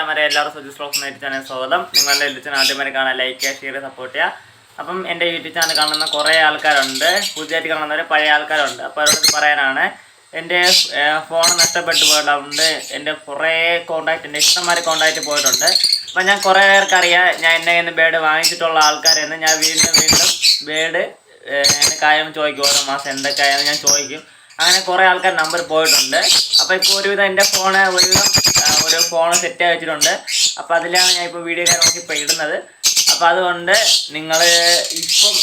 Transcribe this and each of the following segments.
വരെ എല്ലാവർക്കും ബ്ലോഗ്സ് എന്ന ചാനൽ സ്വാഗതം. നിങ്ങളുടെ യൂട്യൂബ് ചാനൽ ആദ്യമായി കാണാൻ ലൈക്ക് ചെയ്യുക ഷെയർ സപ്പോർട്ട് ചെയ്യുക. അപ്പം എന്റെ യൂട്യൂബ് ചാനൽ കാണുന്ന കുറേ ആൾക്കാരുണ്ട്. പുതിയതായിട്ട് കാണുന്നവർ പഴയ ആൾക്കാരുണ്ട്. അപ്പോൾ അവരോട് പറയാനാണ് എന്റെ ഫോൺ നഷ്ടപ്പെട്ടു പോയിട്ടുണ്ട് എന്റെ കുറേ കോണ്ടാക്ട് എന്റെ ഇഷ്ടംമാരെ കോണ്ടാക്ട് പോയിട്ടുണ്ട്. അപ്പം ഞാൻ കുറേ പേർക്ക് അറിയാം ഞാൻ എന്നെ നിന്ന് ബേഡ് വാങ്ങിച്ചിട്ടുള്ള ആൾക്കാരെന്ന്. ഞാൻ വീണ്ടും വീണ്ടും ബേഡ് എന്റെ കാര്യം ചോദിക്കും. ഓരോ മാസം എന്തൊക്കെയാണെന്ന് ഞാൻ ചോദിക്കും. അങ്ങനെ കുറേ ആൾക്കാർ നമ്പർ പോയിട്ടുണ്ട്. അപ്പോൾ ഇപ്പോൾ ഒരുവിധം എന്റെ ഫോണ് ഒരുവിധം ഒരു ഫോൺ സെറ്റ് വെച്ചിട്ടുണ്ട്. അപ്പോൾ അതിലാണ് ഞാൻ ഇപ്പോൾ വീഡിയോ കാര്യങ്ങളൊക്കെ ഇപ്പോൾ ഇടുന്നത്. അപ്പോൾ അതുകൊണ്ട് നിങ്ങൾ ഇപ്പം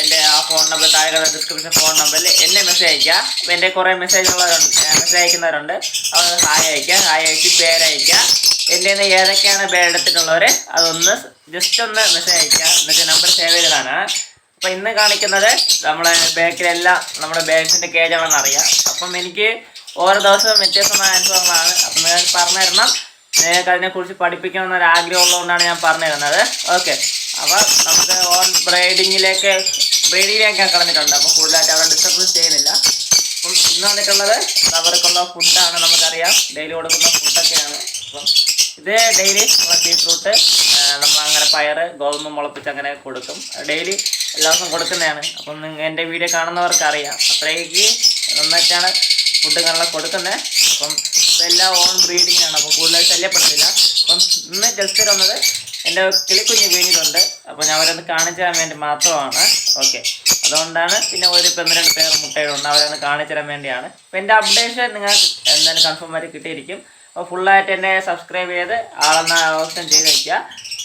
എന്റെ ആ ഫോൺ നമ്പർ താഴെ ഡിസ്ക്രിപ്ഷൻ ഫോൺ നമ്പറിൽ എന്നെ മെസ്സേജ് അയക്കുക അപ്പോൾ എന്റെ കുറേ മെസ്സേജ് ഉള്ളവരുണ്ട്. മെസ്സേജ് അയക്കുന്നവരുണ്ട്. അവർ ഹായ് അയക്കുക ഹായ് അയച്ച് പേരയക്കുക എന്റെ നിന്ന് ഏതൊക്കെയാണ് ബേഡ് അതൊന്ന് ജസ്റ്റ് ഒന്ന് മെസ്സേജ് അയക്കുക എന്നിട്ട് നമ്പർ സേവ് ചെയ്തതാണ്. അപ്പൊ ഇന്ന് കാണിക്കുന്നത് നമ്മളെ ബാക്കിലെല്ലാം നമ്മുടെ ബാഗ്സിന്റെ കേജാണെന്ന് അറിയാം. അപ്പം എനിക്ക് ഓരോ ദിവസവും വ്യത്യസ്തമായ അനുഭവങ്ങളാണ്. അപ്പം നിങ്ങൾക്ക് പറഞ്ഞു തരണം. നിങ്ങൾക്ക് അതിനെക്കുറിച്ച് പഠിപ്പിക്കണം എന്നൊരു ആഗ്രഹം ഉള്ളതുകൊണ്ടാണ് ഞാൻ പറഞ്ഞു തരുന്നത്. ഓക്കെ. അപ്പോൾ നമുക്ക് ഓൺ ബ്രൈഡിങ്ങിലേക്ക് ബ്രൈഡിങ്ങിലേക്ക് കളഞ്ഞിട്ടുണ്ട് അപ്പോൾ കൂടുതലായിട്ട് അവിടെ ഡിസ്റ്റർബൻസ് ചെയ്യുന്നില്ല. അപ്പം ഇന്ന് വന്നിട്ടുള്ളത് അവർക്കുള്ള ഫുഡാണ് നമുക്കറിയാം. ഡെയിലി കൊടുക്കുന്ന ഫുഡൊക്കെയാണ്. അപ്പം ഇത് ഡെയിലി നമ്മളെ ബീട്രൂട്ട് പയറ് ഗോതമ്പ് മുളപ്പിച്ച് അങ്ങനെ കൊടുക്കും. ഡെയിലി എല്ലാ ദിവസവും കൊടുക്കുന്നതാണ്. അപ്പം എന്റെ വീഡിയോ കാണുന്നവർക്ക് അറിയാം. അത്രയ്ക്ക് നന്നായിട്ടാണ് ഫുഡ് കാണാൻ കൊടുക്കുന്നത് അപ്പം എല്ലാം ഓൺ ബ്രീഡിംഗ് ആണ്. അപ്പോൾ കൂടുതൽ ശല്യപ്പെടുത്തില്ല. അപ്പം ഇന്ന് ജസ്റ്റ് വന്നത് എന്റെ കിളിക്കുഞ്ഞ് വീണിട്ടുണ്ട്. അപ്പോൾ ഞാൻ അവരൊന്ന് കാണിച്ചു തരാൻ വേണ്ടി മാത്രമാണ്. ഓക്കെ അതുകൊണ്ടാണ് പിന്നെ ഒരു ഇപ്പം രണ്ട് പേർ മുട്ടയിടുണ്ട് അവരൊന്ന് കാണിച്ചു തരാൻ വേണ്ടിയാണ്. അപ്പോൾ എന്റെ അപ്ഡേഷൻ നിങ്ങൾക്ക് എന്തായാലും കൺഫേം ആയിട്ട് കിട്ടിയിരിക്കും. അപ്പോൾ ഫുള്ളായിട്ട് എന്നെ സബ്സ്ക്രൈബ് ചെയ്ത് ആളെന്ന ഓപ്ഷൻ ചെയ്ത് വയ്ക്കുക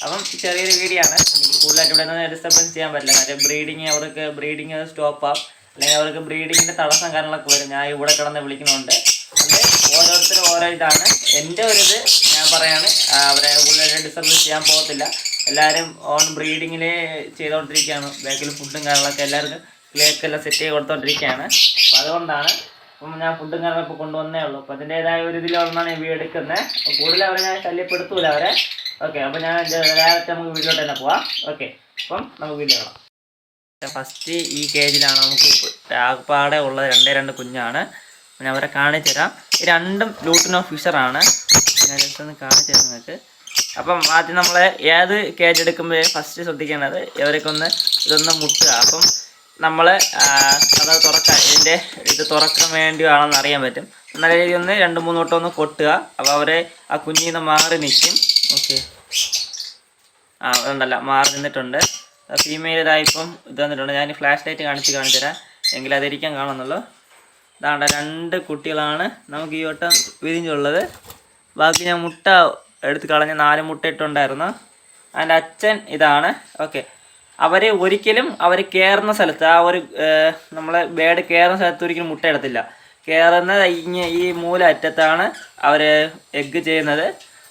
അപ്പം ചെറിയൊരു വീഡിയോ ആണ് കൂടുതലായിട്ട് ഇവിടെ നിന്ന് ഡിസ്റ്റർബൻസ് ചെയ്യാൻ പറ്റില്ല. കാര്യം ബ്രീഡിങ് അവർക്ക് ബ്രീഡിങ് സ്റ്റോപ്പ് ആവും. അല്ലെങ്കിൽ അവർക്ക് ബ്രീഡിങ്ങിന്റെ തടസ്സം കാര്യങ്ങളൊക്കെ വരും. ഞാൻ ഇവിടെ കിടന്ന് വിളിക്കുന്നുണ്ട്. അത് ഓരോരുത്തരും ഓരോ ഇതാണ്. എന്റെ ഒരു ഇത് ഞാൻ പറയാണ്. അവരെ കൂടുതലായിട്ട് ഡിസ്റ്റർബൻസ് ചെയ്യാൻ പോകത്തില്ല. എല്ലാവരും ഓൺ ബ്രീഡിങ്ങിൽ ചെയ്തുകൊണ്ടിരിക്കുകയാണ് ബാക്കിൽ ഫുഡും കാര്യങ്ങളൊക്കെ എല്ലാവർക്കും ക്ലിയൊക്കെ എല്ലാം സെറ്റ് ചെയ്ത് കൊടുത്തോണ്ടിരിക്കുകയാണ്. അപ്പം അതുകൊണ്ടാണ് അപ്പം ഞാൻ ഫുഡും കാര്യങ്ങളൊക്കെ കൊണ്ടുവന്നേ ഉള്ളൂ. അപ്പം അതിന്റെതായ ഒരു ഇതിലുള്ളതാണ് ഈ വീഡിയോ എടുക്കുന്നത്. കൂടുതൽ അവരെ ഞാൻ ശല്യപ്പെടുത്തൂല അവരെ. ഓക്കെ അപ്പോൾ ഞാൻ ഡയറക്റ്റ് നമുക്ക് വീട്ടിലോട്ട് തന്നെ പോവാം. ഓക്കെ അപ്പം നമുക്ക് വീട്ടിൽ കാണാം. ഫസ്റ്റ് ഈ കേജിലാണ് നമുക്ക് ആകപ്പാടെ ഉള്ളത്. രണ്ടേ രണ്ട് കുഞ്ഞാണ്. ഞാൻ അവരെ കാണിച്ചു തരാം. രണ്ടും ലൂട്ടിനോ ഫിഷറാണ് ഞാൻ ഒന്ന് കാണിച്ചു തരാം നിങ്ങൾക്ക്. അപ്പം ആദ്യം നമ്മൾ ഏത് കേജ് എടുക്കുമ്പോൾ ഫസ്റ്റ് ശ്രദ്ധിക്കേണ്ടത് ഇവർക്കൊന്ന് ഇതൊന്ന് മുട്ടുക. അപ്പം നമ്മൾ അത് തുറക്കാൻ ഇതിന്റെ ഇത് തുറക്കാൻ വേണ്ടി വേണ്ടിയാണെന്ന് അറിയാൻ പറ്റും. നല്ല രീതിയിൽ ഒന്ന് രണ്ട് മൂന്ന് വട്ടം ഒന്ന് കൊട്ടുക. അപ്പോൾ അവരെ ആ കുഞ്ഞിൽ നിന്ന് മാറി നിൽക്കും. ഓക്കെ. ആ ഉണ്ടല്ല. മാറി നിന്നിട്ടുണ്ട്. ഫീമെയിൽ ഇതായിപ്പം ഇത് വന്നിട്ടുണ്ട്. ഞാൻ ഫ്ലാഷ് ലൈറ്റ് കാണിച്ച് കാണിച്ചു തരാം. എങ്കിൽ അതിരിക്കാൻ കാണുന്നുള്ളൂ. ഇതാണ്ട രണ്ട് കുട്ടികളാണ് നമുക്ക് ഈ വട്ടം വിരിഞ്ഞുള്ളത്. ബാക്കി ഞാൻ മുട്ട എടുത്ത് കളഞ്ഞ് നാല് മുട്ട ഇട്ടുണ്ടായിരുന്നു. അതിന്റെ അച്ഛൻ ഇതാണ്. ഓക്കെ. അവരെ ഒരിക്കലും അവർ കയറുന്ന സ്ഥലത്ത് ആ ഒരു നമ്മളെ ബേഡ് കയറുന്ന സ്ഥലത്ത് ഒരിക്കലും മുട്ട ഇടത്തില്ല. കയറുന്ന ഇങ്ങ ഈ മൂല അറ്റത്താണ് അവർ എഗ്ഗ് ചെയ്യുന്നത്.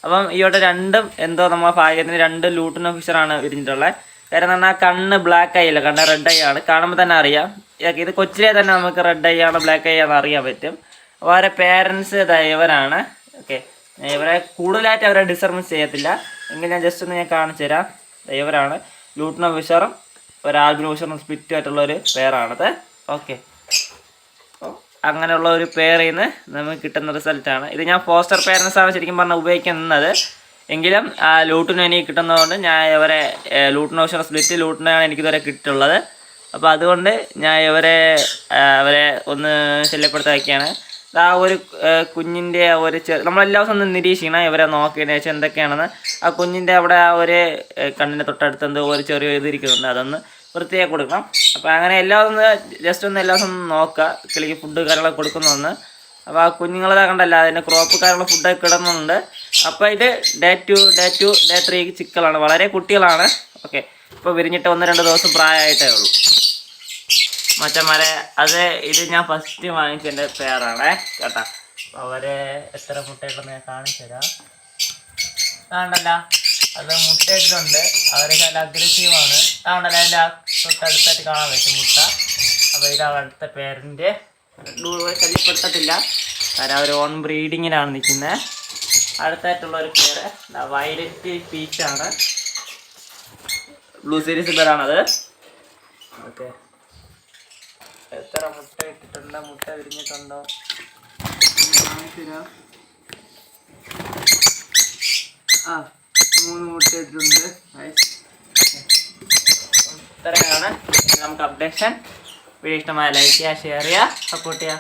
അപ്പം ഈ വട്ടം രണ്ടും എന്തോ നമ്മൾ ഭാഗ്യത്തിന് രണ്ട് ലൂട്ടൻ ഓഫീസറാണ് വിരിഞ്ഞിട്ടുള്ളത് കാരണം പറഞ്ഞാൽ കണ്ണ് ബ്ലാക്ക് ഐ അല്ല കണ്ണ് റെഡ് ഐ ആണ്. കാണുമ്പോൾ തന്നെ അറിയാം. ഇത് കൊച്ചിലെ തന്നെ നമുക്ക് റെഡ് ഐ ആണ് ബ്ലാക്ക് ഐ ആണെന്ന് അറിയാൻ പറ്റും. അപ്പോൾ അവരെ പേരൻസ് ഇവരാണ്. ഓക്കെ. ഇവരെ കൂടുതലായിട്ട് അവരെ ഡിസ്റ്റർബൻസ് ചെയ്യത്തില്ല. എങ്കിൽ ഞാൻ ജസ്റ്റ് ഒന്ന് ഞാൻ കാണിച്ചു തരാം. ഇവരാണ്. ഓഫീസറും ഫിഷറും ഒരു ആൽബിൻ ഓഫീസറും സ്പ്ലിറ്റ് ആയിട്ടുള്ള ഒരു പേരാണത് ഓക്കെ. അങ്ങനെയുള്ള ഒരു പെയറിൽ നിന്ന് നമുക്ക് കിട്ടുന്ന റിസൾട്ടാണ്. ഇത് ഞാൻ ഫോസ്റ്റർ പേരൻസ് ആണ് ശരിക്കും പറഞ്ഞാൽ ഉപയോഗിക്കുന്നത്. എങ്കിലും ലൂട്ടിന് എനിക്ക് കിട്ടുന്നതുകൊണ്ട് ഞാൻ ഇവരെ ലൂട്ടിന് ഓഷൻ സ്പ്ലിറ്റ് ലൂട്ടിനാണ് എനിക്കിതുവരെ കിട്ടിയിട്ടുള്ളത്. അപ്പോൾ അതുകൊണ്ട് ഞാൻ ഇവരെ അവരെ ഒന്ന് ശല്യപ്പെടുത്താക്കിയാണ്. ആ ഒരു കുഞ്ഞിന്റെ ആ ഒരു ചെറു നമ്മളെല്ലാ ദിവസം ഒന്ന് നിരീക്ഷിക്കണം ഇവരെ നോക്കിയതിന് ശേഷം എന്തൊക്കെയാണെന്ന്. ആ കുഞ്ഞിന്റെ അവിടെ ആ ഒരു കണ്ണിന്റെ തൊട്ടടുത്ത് എന്തോ ഒരു ചെറിയ ഇതിരിക്കുന്നുണ്ട് അതൊന്ന് വൃത്തിയാക്കി കൊടുക്കണം. അപ്പോൾ അങ്ങനെ എല്ലാം ഒന്ന് ജസ്റ്റ് ഒന്ന് എല്ലാ ദിവസം നോക്കുക കിളിക്ക് ഫുഡ് കാര്യങ്ങളൊക്കെ കൊടുക്കുന്നൊന്ന് അപ്പോൾ ആ കുഞ്ഞുങ്ങളെ കണ്ടല്ല അതിന്റെ ക്രോപ്പ് കാര്യങ്ങൾ ഫുഡൊക്കെ കിടന്നുണ്ട് അപ്പോൾ ഇത് day two day two day three ചിക്കളാണ് വളരെ കുട്ടികളാണ്. ഓക്കെ ഇപ്പോൾ വിരിഞ്ഞിട്ട് ഒന്ന് രണ്ട് ദിവസം പ്രായമായിട്ടേ ഉള്ളൂ. മച്ചന്മാരെ അത് ഇത് ഞാൻ ഫസ്റ്റ് വാങ്ങിച്ചതിന്റെ പേരാണേ കേട്ടോ. അവരെ എത്ര മുട്ടയിട്ടെന്ന് ഞാൻ കാണിച്ചു തരാം കാണണ്ടല്ല അത് മുട്ടയിട്ടിട്ടുണ്ട്. അവർ നല്ല അഗ്രസീവാണ്. കാണണ്ടല്ല അതിന്റെ തൊട്ടടുത്തായിട്ട് കാണാൻ പറ്റും മുട്ട. അപ്പോൾ ഇത് അവിടുത്തെ പേരന്റെ. ശല്യപ്പെടുത്തത്തില്ല കാരണം അവർ ഓൺ ബ്രീഡിങ്ങിലാണ് നിൽക്കുന്നത്. അടുത്തായിട്ടുള്ള ഒരു പേര് വയലറ്റ് പീച്ചാണ്. ബ്ലൂ സീരീസ് പേരാണത്. ഓക്കെ. എത്ര മുട്ട ഇട്ടിട്ടുണ്ടോ? മുട്ട വിരിഞ്ഞിട്ടുണ്ടോ. ആ. മൂന്ന് മുട്ട ഇട്ടിട്ടുണ്ട്. ഇത്രയാണ്. നമുക്ക് അപ്ഡേഷൻ വീഡിയോ ഇഷ്ടമായ ലൈക്ക് ചെയ്യുക ഷെയർ ചെയ്യുക സപ്പോർട്ട് ചെയ്യുക.